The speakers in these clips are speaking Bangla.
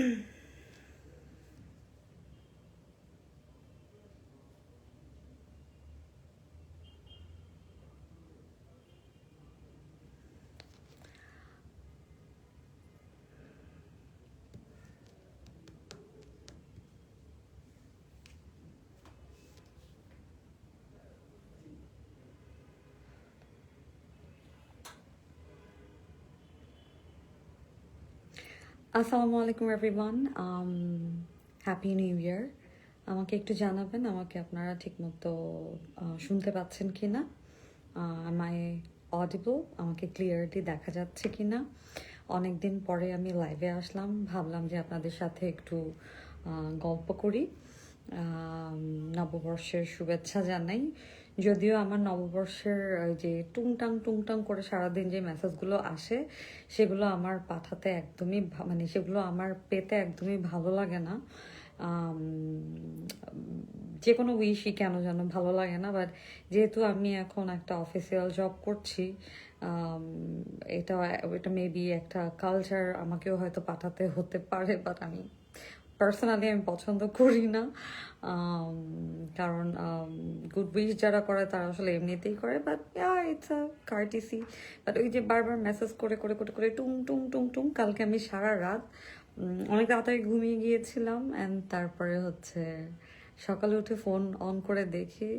আসসালামু আলাইকুম এভরিওয়ান হ্যাপি নিউ ইয়ার আমাকে একটু জানাবেন, আমাকে আপনারা ঠিকমতো শুনতে পাচ্ছেন কি না আমাই অডিবল আমাকে ক্লিয়ারলি দেখা যাচ্ছে কি না অনেকদিন পরে আমি লাইভে আসলাম, ভাবলাম যে আপনাদের সাথে একটু গল্প করি। নববর্ষের শুভেচ্ছা জানাই। যদিও আমার নববর্ষের যে টুংটাং টুংটাং করে সারাদিন যে মেসেজগুলো আসে, সেগুলো আমার পাঠাতে একদমই মানে সেগুলো আমার পেতে একদমই ভালো লাগে না। যে কোনো উইশই কেন যেন ভালো লাগে না বাট যেহেতু আমি এখন একটা অফিসিয়াল জব করছি এটা এটা মেবি একটা কালচার আমাকেও হয়তো পাঠাতে হতে পারে বাট আমি পার্সোনালি আমি পছন্দ করি না। কারণ গুড উইশ যারা করে তারা আসলে এমনিতেই করে but it's a courtesy but ওই যে বারবার মেসেজ করে করে করে করে টুং টুং টুং টুং, কালকে আমি সারা রাত অনেক তাড়াতাড়ি ঘুমিয়ে গিয়েছিলাম অ্যান্ড তারপরে হচ্ছে সকালে উঠে ফোন অন করে দেখি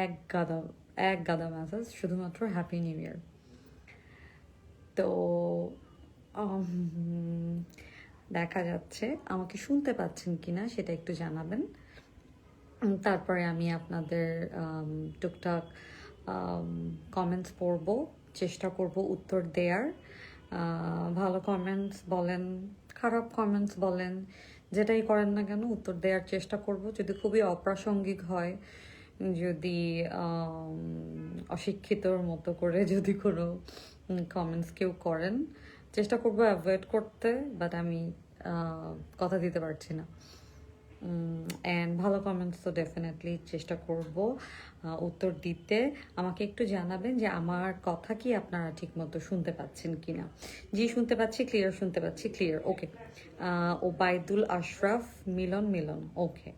এক গাদা এক গাদা মেসেজ শুধুমাত্র হ্যাপি নিউ ইয়ার তো দেখা যাচ্ছে। আমাকে শুনতে পাচ্ছেন কিনা সেটা একটু জানাবেন। তারপরে আমি আপনাদের টুকটাক কমেন্টস পড়ব, চেষ্টা করব উত্তর দেওয়ার ভালো কমেন্টস বলেন, খারাপ কমেন্টস বলেন, যেটাই করেন না কেন উত্তর দেওয়ার চেষ্টা করব। যদি খুবই অপ্রাসঙ্গিক হয়, যদি অশিক্ষিতর মতো করে যদি কোনো কমেন্টস কেউ করেন, চেষ্টা করব অ্যাভয়েড করতে বাট আমি কথা দিতে পারছি না। অ্যান্ড ভালো কমেন্টস তো ডেফিনেটলি চেষ্টা করব উত্তর দিতে। আমাকে একটু জানাবেন যে আমার কথা কি আপনারা ঠিকমতো শুনতে পাচ্ছেন কি না জি, শুনতে পাচ্ছি ক্লিয়ার শুনতে পাচ্ছি clear okay Obaidul Ashraf, Milon Milon okay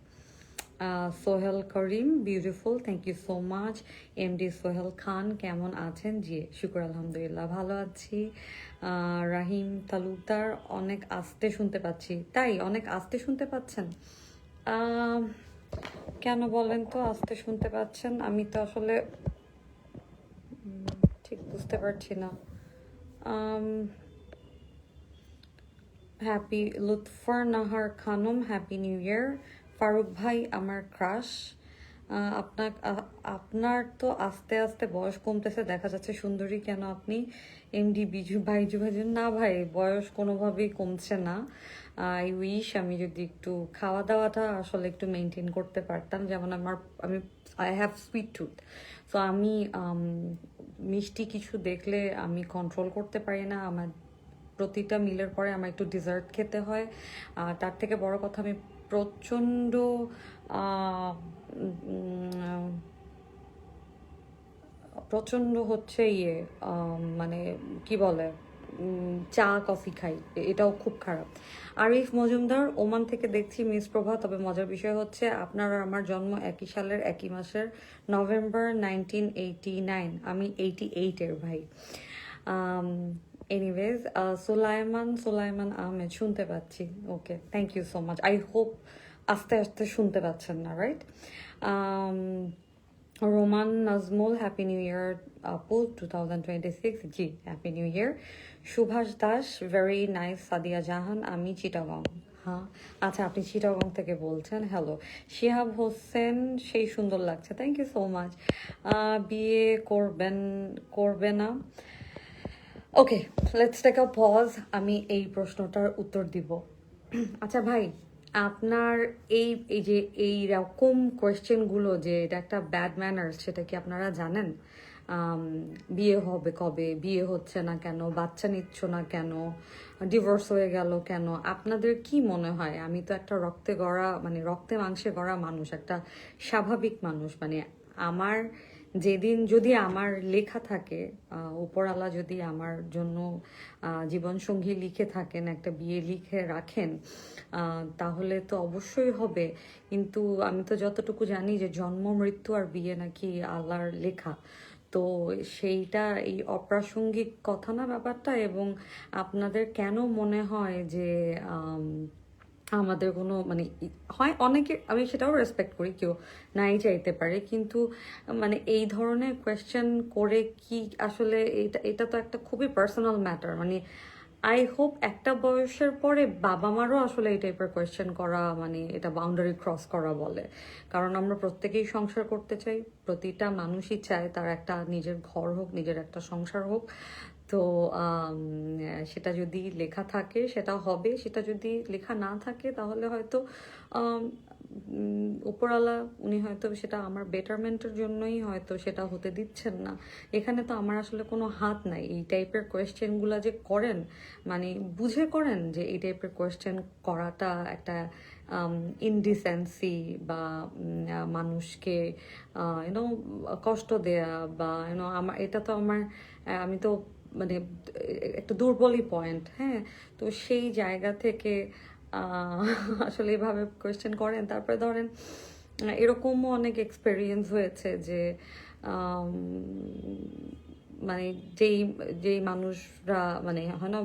Sohel Karim beautiful thank you so much MD Sohel Khan, কেমন আছেন? জি, শুকুর, আলহামদুলিল্লাহ, ভালো আছি। রাহিম তালুকদার, অনেক আস্তে শুনতে পাচ্ছি। তাই, অনেক আস্তে শুনতে পাচ্ছেন? কেন বলেন তো, আস্তে শুনতে পাচ্ছেন? আমি তো আসলে ঠিক বুঝতে পারছি না। Happy Lutfor Nahar Khanam happy new year Faruk ভাই, আমার ক্রাশ আপনার আপনার তো আস্তে আস্তে বয়স কমতেছে, দেখা যাচ্ছে সুন্দরী কেন আপনি? এমডি বিজু ভাইজু ভাইজু না ভাই, বয়স কোনোভাবেই কমছে না। আই উইশ আমি যদি একটু খাওয়া দাওয়াটা আসলে একটু মেনটেন করতে পারতাম। যেমন আমার আমি I have sweet tooth so আমি মিষ্টি কিছু দেখলে আমি কন্ট্রোল করতে পারি না। আমার প্রতিটা মিলের পরে আমার একটু ডিজার্ট খেতে হয়। তার থেকে বড় কথা আমি প্রচণ্ড প্রচণ্ড হচ্ছে ইয়ে মানে কি বলে চা, কফি খাই। এটাও খুব খারাপ। আরিফ মজুমদার, ওমান থেকে দেখছি মিস প্রভা। তবে মজার বিষয় হচ্ছে আপনার আর আমার জন্ম একই সালের, একই মাসের নভেম্বর নাইনটিন এইটি নাইন। আমি এইটি এইটের ভাই। এনিওয়েজ সোলাইমান সোলাইমান আহমেদ শুনতে পাচ্ছি। Okay thank you so much I hope আস্তে আস্তে শুনতে পাচ্ছেন না right Roman Nazmul happy new year আপু টু থাউজেন্ড টোয়েন্টি সিক্স জি happy new year Subhash Das very nice Sadia Jahan আমি চিটাগং হ্যাঁ আচ্ছা আপনি চিটাগং থেকে বলছেন হ্যালো শিহাব হোসেন সেই সুন্দর লাগছে থ্যাংক ইউ সো মাচ বিয়ে করবেন, করবে না। Okay let's take a pause আমি এই প্রশ্নটার উত্তর দিব। আচ্ছা ভাই, আপনার এই এই যে এই রকম কোয়েশ্চেনগুলো যে এটা একটা ব্যাড ম্যানার্স সেটা কি আপনারা জানেন? বিয়ে হবে কবে? বিয়ে হচ্ছে না কেন? বাচ্চা নিচ্ছ না কেন? ডিভোর্স হয়ে গেল কেন? আপনাদের কি মনে হয়? আমি তো একটা রক্তে গড়া মানে রক্তে মাংসে গড়া মানুষ, একটা স্বাভাবিক মানুষ। মানে আমার যেদিন যদি আমার লেখা থাকে আহ, উপরওয়ালা যদি আমার জন্য জীবনসঙ্গী লিখে থাকেন একটা বিয়ে লিখে রাখেন তাহলে তো অবশ্যই হবে। কিন্তু আমি তো যতটুকু জানি যে জন্ম মৃত্যু আর বিয়ে নাকি আল্লাহর লেখা। তো সেইটা এই অপ্রাসঙ্গিক কথা না ব্যাপারটা এবং আপনাদের কেন মনে হয় যে আমাদের কোনো মানে হয় অনেকে, আমি সেটাও রেসপেক্ট করি, কেউ নাই চাইতে পারে, কিন্তু মানে এই ধরনের কোয়েশ্চেন করে কি আসলে এটা এটা তো একটা খুবই পার্সোনাল ম্যাটার মানে আই হোপ একটা বয়সের পরে বাবা মারও আসলে এই টাইপের কোয়েশ্চেন করা মানে এটা বাউন্ডারি ক্রস করা বলে। কারণ আমরা প্রত্যেকেই সংসার করতে চাই, প্রতিটা মানুষই চায় তার একটা নিজের ঘর হোক, নিজের একটা সংসার হোক। তো সেটা যদি লেখা থাকে, সেটা হবে। সেটা যদি লেখা না থাকে, তাহলে হয়তো উপরওয়ালা উনি হয়তো সেটা আমার বেটারমেন্টের জন্যই হয়তো সেটা হতে দিচ্ছেন না। এখানে তো আমার আসলে কোনো হাত নাই। এই টাইপের কোয়েশ্চেনগুলো যে করেন মানে বুঝে করেন যে এই টাইপের কোয়েশ্চেন করাটা একটা ইনডিসেন্সি বা মানুষকে ইউনো কষ্ট দেয়া বা ইউনো আমার, এটা তো আমার আমি তো মানে একটা দুর্বলই পয়েন্ট হ্যাঁ? তো সেই জায়গা থেকে আসলে এভাবে কোয়েশ্চেন করেন। তারপরে ধরেন, এরকমও অনেক এক্সপেরিয়েন্স হয়েছে যে মানে যেই যেই মানুষরা মানে হয় না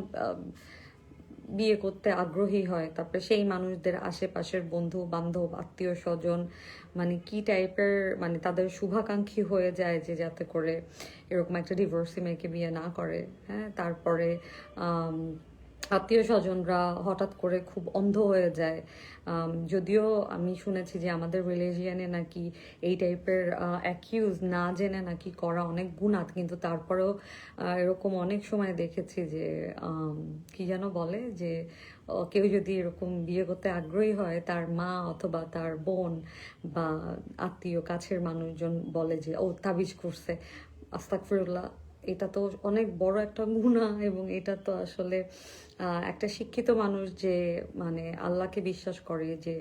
বিয়ে করতে আগ্রহী হয়। তারপরে সেই মানুষদের আশেপাশের বন্ধু, বান্ধব, আত্মীয় স্বজন মানে কি টাইপের মানে তাদের শুভাকাঙ্ক্ষী হয়ে যায় যে যাতে করে এরকম একটা ডিভোর্সি মেয়েকে বিয়ে না করে। হ্যাঁ তারপরে আত্মীয় স্বজনরা হঠাৎ করে খুব অন্ধ হয়ে যায়। যদিও আমি শুনেছি যে আমাদের রিলিজিয়ানে নাকি এই টাইপের অ্যাকিউজ না জেনে নাকি করা অনেক গুণাত কিন্তু তারপরেও এরকম অনেক সময় দেখেছি যে কি যেন বলে যে কেউ যদি এরকম বিয়ে করতে আগ্রহী হয়, তার মা অথবা তার বোন বা আত্মীয় কাছের মানুষজন বলে যে, ও তাবিজ করছে। আস্তাকফিরুল্লাহ এটা তো অনেক বড় একটা গুণা এবং এটা তো আসলে একটা শিক্ষিত মানুষ যে মানে আল্লাহকে বিশ্বাস করে, যে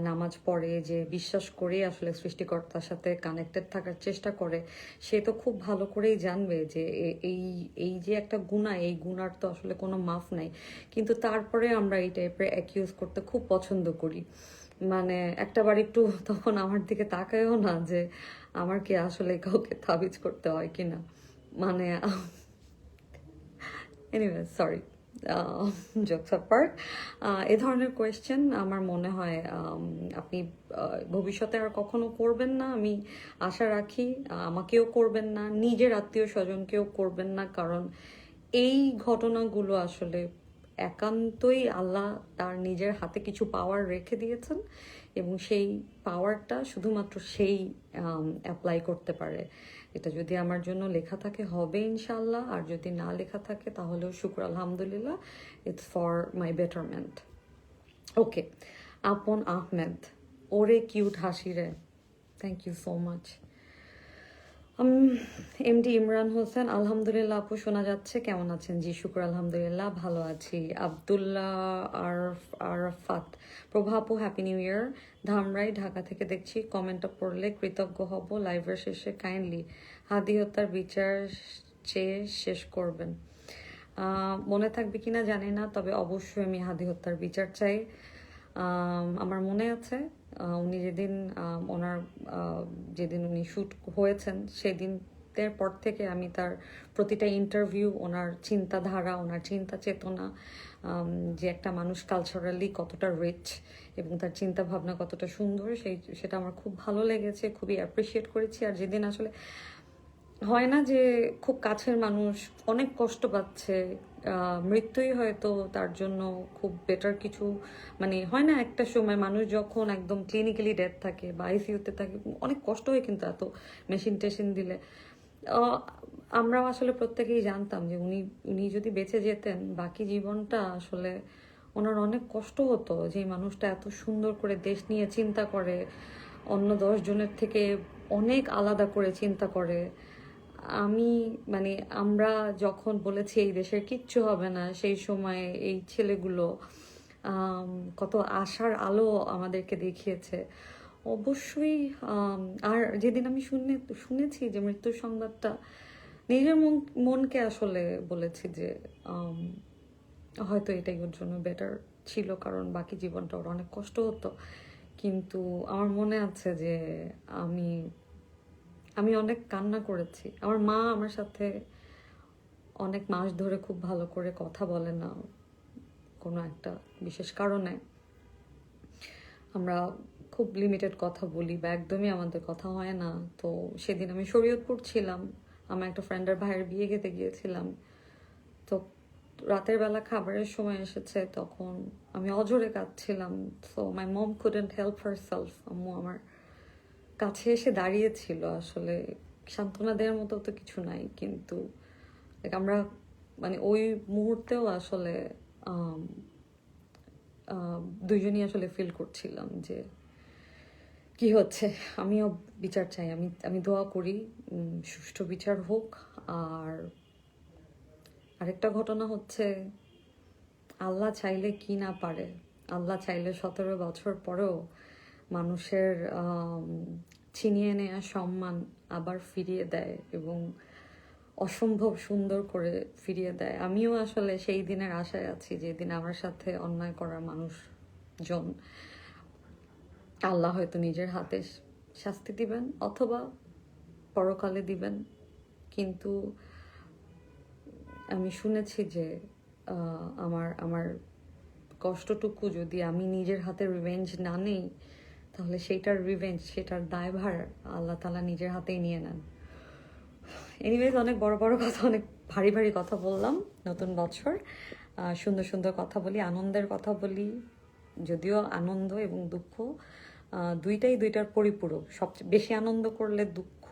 নামাজ পড়ে, যে, বিশ্বাস করে আসলে সৃষ্টিকর্তার সাথে কানেক্টেড থাকার চেষ্টা করে, সে তো খুব ভালো করেই জানবে যে এই এই যে একটা গুণা এই গুণার তো আসলে কোনো মাফ নাই। কিন্তু তারপরে আমরা এই টাইপের অ্যাকিউজ করতে খুব পছন্দ করি। মানে একটাবার একটু তখন আমার দিকে তাকায়ও না যে, আমার কি আসলে কাউকে তাবিজ করতে হয় কিনা। মানে এনিওয়ে সরি জোকস অ্যাপার্ট এ ধরনের কোয়েশ্চেন আমার মনে হয় um, আপনি ভবিষ্যতে আর কখনো করবেন না। আমি আশা রাখি আমাকেও করবেন না নিজের আত্মীয় স্বজনকেও করবেন না কারণ এই ঘটনাগুলো আসলে একান্তই আল্লাহ তার নিজের হাতে কিছু পাওয়ার রেখে দিয়েছেন এবং সেই পাওয়ারটা শুধুমাত্র সেই অ্যাপ্লাই করতে পারে। এটা যদি আমার জন্য লেখা থাকে, হবে ইনশাল্লাহ আর যদি না লেখা থাকে, তাহলেও শুক্র, আলহামদুলিল্লাহ। It's for my betterment okay Apon Ahmed, ওরে কিউট হাসি রে thank you so much MD Imran Hossain, আলহামদুলিল্লাহ আপু শোনা যাচ্ছে। কেমন আছেন? জি, শুক্র, আলহামদুলিল্লাহ, ভালো আছি। আবদুল্লাহ আরফ, আরফাত। প্রভা আপু happy new year Dhamrai, Dhaka থেকে দেখছি। কমেন্টটা পড়লে কৃতজ্ঞ হব। লাইভের শেষে কাইন্ডলি হাদি হত্যার বিচার চেয়ে শেষ করবেন। মনে থাকবে কিনা জানি না, তবে অবশ্যই আমি হাদি হত্যার বিচার চাই। আমার মনে আছে। উনি যেদিন ওনার যেদিন উনি শ্যুট হয়েছেন সেদিনের পর থেকে আমি তার প্রতিটা ইন্টারভিউ ওনার চিন্তাধারা, ওনার চিন্তা চেতনা যে একটা মানুষ কালচারালি কতটা রিচ এবং তার চিন্তা ভাবনা কতটা সুন্দর, সেই, সেটা আমার খুব ভালো লেগেছে, খুবই অ্যাপ্রিসিয়েট করেছি। আর যেদিন আসলে হয় না যে খুব কাছের মানুষ, অনেক কষ্ট পাচ্ছে মৃত্যুই হয়তো তার জন্য খুব বেটার কিছু মানে হয় না একটা সময় মানুষ যখন একদম ক্লিনিক্যালি ডেথ থাকে বা আইসিইউতে থাকে, অনেক কষ্ট হয় কিন্তু এত মেশিন টেশিন দিলে। আমরাও আসলে প্রত্যেকেই জানতাম যে উনি উনি যদি বেঁচে যেতেন, বাকি জীবনটা আসলে ওনার অনেক কষ্ট হতো যে মানুষটা এত সুন্দর করে দেশ নিয়ে চিন্তা করে, অন্য দশ জনের থেকে অনেক আলাদা করে চিন্তা করে। আমি মানে আমরা যখন বলেছি এই দেশের কিচ্ছু হবে না, সেই সময় এই ছেলেগুলো কত আশার আলো আমাদেরকে দেখিয়েছে। অবশ্যই আর যেদিন আমি শুনে, শুনেছি যে মৃত্যুর সংবাদটা, নিজের মন, মনকে আসলে বলেছি যে হয়তো এটাই ওর জন্য বেটার ছিল, কারণ বাকি জীবনটা ওর অনেক কষ্ট হতো। কিন্তু আমার মনে আছে যে আমি আমি অনেক কান্না করেছি। আমার মা আমার সাথে অনেক মাস ধরে খুব ভালো করে কথা বলে না, কোনো একটা বিশেষ কারণে। আমরা খুব লিমিটেড কথা বলি বা একদমই আমাদের কথা হয় না। তো সেদিন আমি শরীয়তপুর ছিলাম, আমার একটা ফ্রেন্ডের ভাইয়ের বিয়ে খেতে গিয়েছিলাম। তো রাতের বেলা খাবারের সময় এসেছে, তখন আমি অজরে কাঁদছিলাম। So my mom couldn't help herself আম্মু আমার কাছে এসে দাঁড়িয়েছিল, আসলে সান্ত্বনা দেওয়ার মতো তো কিছু নাই, কিন্তু আমরা মানে ওই মুহূর্তেও আসলে দুইজনই আসলে ফিল করছিলাম যে, কি হচ্ছে? আমিও বিচার চাই, আমি আমি দোয়া করি সুষ্ঠু বিচার হোক। আর আরেকটা ঘটনা হচ্ছে, আল্লাহ চাইলে কি না পারে? আল্লাহ চাইলে সতেরো বছর পরেও মানুষের ছিনিয়ে নেওয়া সম্মান আবার ফিরিয়ে দেয় এবং অসম্ভব সুন্দর করে ফিরিয়ে দেয়। আমিও আসলে সেই দিনের আশায় আছি যেদিন আমার সাথে অন্যায় করার মানুষজন আল্লাহ হয়তো নিজের হাতে শাস্তি দিবেন অথবা পরকালে দিবেন। কিন্তু আমি শুনেছি যে আমার আমার কষ্টটুকু যদি আমি নিজের হাতে রিভেঞ্জ না নেই তাহলে সেইটার রিভেঞ্জ সেটার দায়ভার আল্লাহ তালা নিজের হাতেই নিয়ে নেন। এনিওয়েজ অনেক বড় বড় কথা, অনেক ভারী ভারী কথা বললাম নতুন বছর। সুন্দর সুন্দর কথা বলি, আনন্দের কথা বলি, যদিও আনন্দ এবং দুঃখ দুইটাই দুইটার পরিপূরক। সবচেয়ে বেশি আনন্দ করলে দুঃখ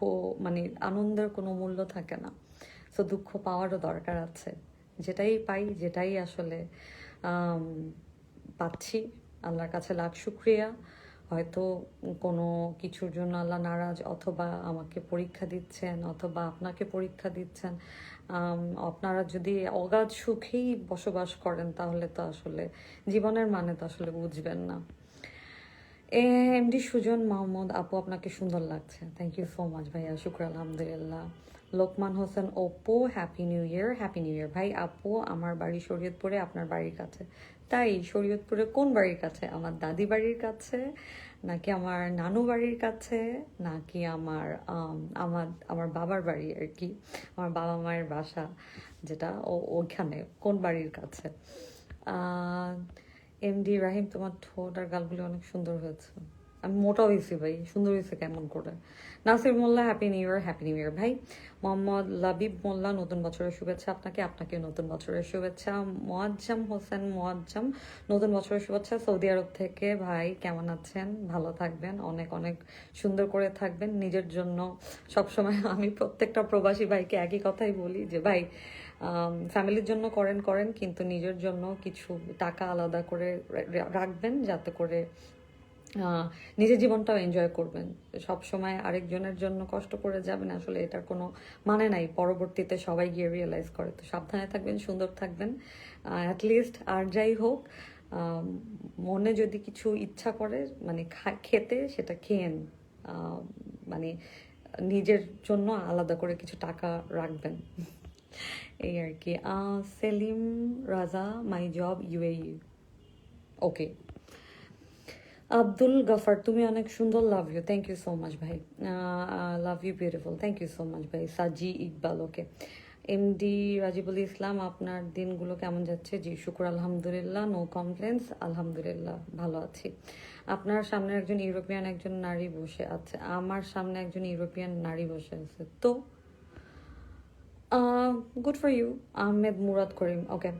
মানে আনন্দের কোনো মূল্য থাকে না। সো দুঃখ পাওয়ারও দরকার আছে। যেটাই পাই, যেটাই আসলে পাচ্ছি, আল্লাহর কাছে লাখ শুক্রিয়া। হয়তো কোনো কিছুর জন্য আল্লাহ নারাজ অথবা আমাকে পরীক্ষা দিচ্ছেন অথবা আপনাকে পরীক্ষা দিচ্ছেন। আপনারা যদি অগাধ সুখেই বসবাস করেন তাহলে তো আসলে জীবনের মানে তো আসলে বুঝবেন না। এমডি সুজন মাহমুদ, আপু আপনাকে সুন্দর লাগছে। থ্যাংক ইউ সো মাচ ভাইয়া, শুক্র আলহামদুলিল্লাহ। Lokman Hossain Oppo happy new year happy new year ভাই। আপু, আমার বাড়ি শরীয়তপুরে, আপনার বাড়ির কাছে। তাই শরীয়তপুরে কোন বাড়ির কাছে? আমার দাদি বাড়ির কাছে, নাকি আমার নানু বাড়ির কাছে, নাকি আমার আমার আমার বাবার বাড়ি আর কি? আমার বাবা মায়ের বাসা, যেটা ও, ওইখানে, কোন বাড়ির কাছে? এম ডি রাহিম তোমার ঠোঁট আর গালগুলি অনেক সুন্দর হয়েছে। আমি মোটা হয়েছি ভাই সুন্দর হয়েছে কেমন করে। Nasir Molla happy new year happy new year ভাই। মোহাম্মদ লাবিব মোল্লা, নতুন বছরের শুভেচ্ছা আপনাকে আপনাকে নতুন বছরের শুভেচ্ছা। মোয়াজ্জাম হোসেন মোয়াজ্জাম, নতুন বছরের শুভেচ্ছা সৌদি আরব থেকে। ভাই, কেমন আছেন? ভালো থাকবেন। অনেক অনেক সুন্দর করে থাকবেন। নিজের জন্য সবসময় আমি প্রত্যেকটা প্রবাসী ভাইকে একই কথাই বলি যে, ভাই ফ্যামিলির জন্য করেন করেন, কিন্তু নিজের জন্য কিছু টাকা আলাদা করে রাখবেন যাতে করে নিজের জীবনটাও এনজয় করবেন। সব সময় আরেকজনের জন্য কষ্ট করে যাবেন, আসলে এটার কোনো মানে নাই। পরবর্তীতে সবাই গিয়ে রিয়েলাইজ করে। তো সাবধানে থাকবেন, সুন্দর থাকবেন। অ্যাটলিস্ট আর যাই হোক মনে যদি কিছু ইচ্ছা করে মানে খেতে, সেটা খেয়েন মানে নিজের জন্য আলাদা করে কিছু টাকা রাখবেন। এই আর কি। Selim Raja my job UAE okay Abdul Gaffar, তুমি অনেক সুন্দর love you thank you so much ভাই। Love you beautiful thank you so much ভাই, সাজি ইকবাল ওকে এমডি রাজিবুল ইসলাম, আপনার দিনগুলো কেমন যাচ্ছে? জি, শুকুর, আলহামদুলিল্লাহ নো কমপ্লেন্স আলহামদুলিল্লাহ, ভালো আছি। আপনার সামনে একজন ইউরোপিয়ান, একজন নারী বসে আছে, আমার সামনে একজন ইউরোপিয়ান নারী বসে আছে, তো good for you Ahmed Murad Karim okay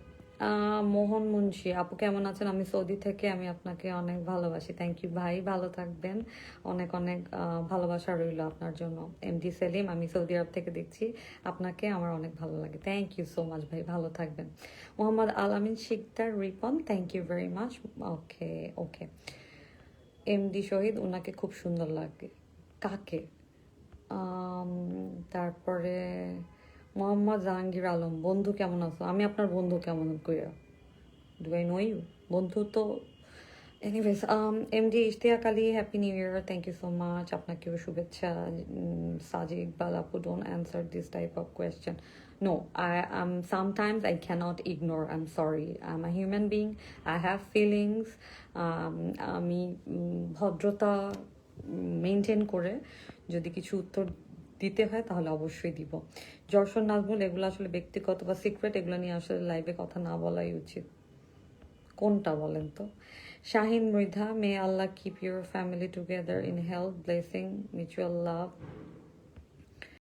Mohan Munshi, আপু কেমন আছেন? আমি সৌদি থেকে, আমি আপনাকে অনেক ভালোবাসি। থ্যাংক ইউ ভাই। ভালো থাকবেন। অনেক অনেক ভালোবাসা রইল আপনার জন্য। এমডি সেলিম আমি সৌদি আরব থেকে দেখছি। আপনাকে আমার অনেক ভালো লাগে। থ্যাংক ইউ সো মাচ ভাই। ভালো থাকবেন। Mohammad Alamin Sikder Ripon thank you very much okay okay MD Shahid ওনাকে খুব সুন্দর লাগে। কাকে? তারপরে মোহাম্মদ জাহাঙ্গীর আলম বন্ধু কেমন আছো? আমি আপনার বন্ধু কেমন কইরা? ডু আই নো ইউ বন্ধু তো anyways MD Ishtiaq Ali happy new year thank you so much আপনাকেও শুভেচ্ছা। সাজি ইকবাল আপু don't answer this type of question no I am sometimes I can't ignore I am sorry I am a human being I have feelings Um, আমি ভদ্রতা মেনটেন করে যদি কিছু উত্তর দিতে হয়, তাহলে অবশ্যই দিব। যশোর নাজমুল, এগুলো আসলে ব্যক্তিগত বা সিক্রেট এগুলো নিয়ে আসলে লাইভে কথা না বলাই উচিত। কোনটা বলেন তো? Shahin Mridha may Allah keep your family together in health blessing mutual love